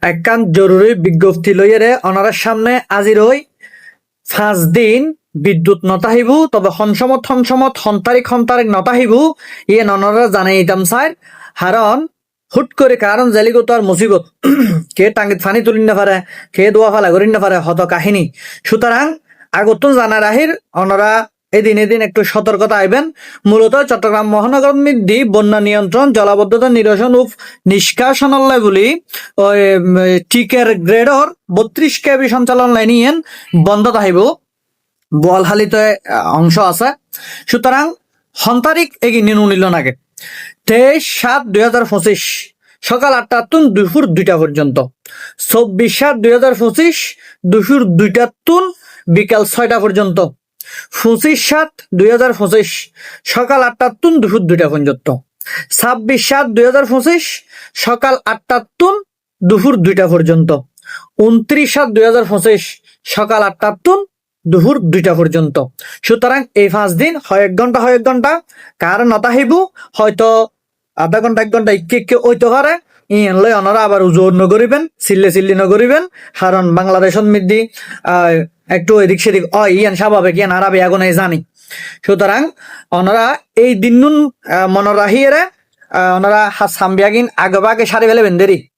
একখান জরুরি বিজ্ঞপ্তি লইয়েরে অনারের সামনে আজির হই। পাঁচ দিন বিদ্যুৎ নতাহিব, তবে হনসমত হনসমত হন্তারিক হন্তারিক নতাহিব ইয়ে ননরা জানাই ইতাম স্যার। হারণ, হুট করে কারণ জেলিগত আর মুসিবত। কে টাঙ্গিত ফানি তুলিন না পারে, কে দোয়া ফালা করিন না পারে, হত কাহিনী। সুতরাং আগতুন জানার আহির অনরা এদিন এদিন একটু সতর্কতা আইবেন। মূলত চট্টগ্রাম মহানগর মধ্যে বন্যা নিয়ন্ত্রণ জলাবদ্ধতা নিরসন ও নিষ্কাশনালয় বলি ওই উম, টিকের গ্রেডর বত্রিশ কেবি সঞ্চালন লাইন ইয়েন বন্ধ থাকিব বোয়ালহালিতে আহ, অংশ আছে। সুতরাং সন্তারিক এগিয়ে নিনু নিল নাগে। তেইশ সাত দুই হাজার পঁচিশ সকাল আটটা তুন দুপুর দুইটা পর্যন্ত। চব্বিশ সাত দুই হাজার পঁচিশ দুপুর দুইটা তুন বিকাল ছয়টা পর্যন্ত। পঁচিশ সাত দুই হাজার পঁচিশ সকাল আটটা তুন দুপুর দুইটা পর্যন্ত। ছাব্বিশ সাত দুই হাজার পঁচিশ সকাল আটটা তুন দুপুর দুইটা পর্যন্ত। উনত্রিশ সাত দুই হাজার পঁচিশ সকাল আটটা তুন দুপুর দুইটা পর্যন্ত। সুতরাং এই পাঁচ দিন হয় এক ঘণ্টা হয় এক ঘণ্টা কার নতাহিব হয়তো আধা ঘণ্টা এক ঘণ্টা ইকে ইকে ওইতে পারে। ইয়েন লই অনারা আবার উজোর নগরিবেন চিল্লে চিল্লি নগরিবেন। কারণ বাংলাদেশ আহ, একটু এদিক সেদিক, অ, ইয়ান স্বাভাবিক, ইয়ান আরবে আগুনে জানি। সুতরাং ওনারা এই দিন মনে রাহিয়ে ওনারা হাত সাম্বিয়াগিন আগে বাগে সারি ফেলে বেন্দেরি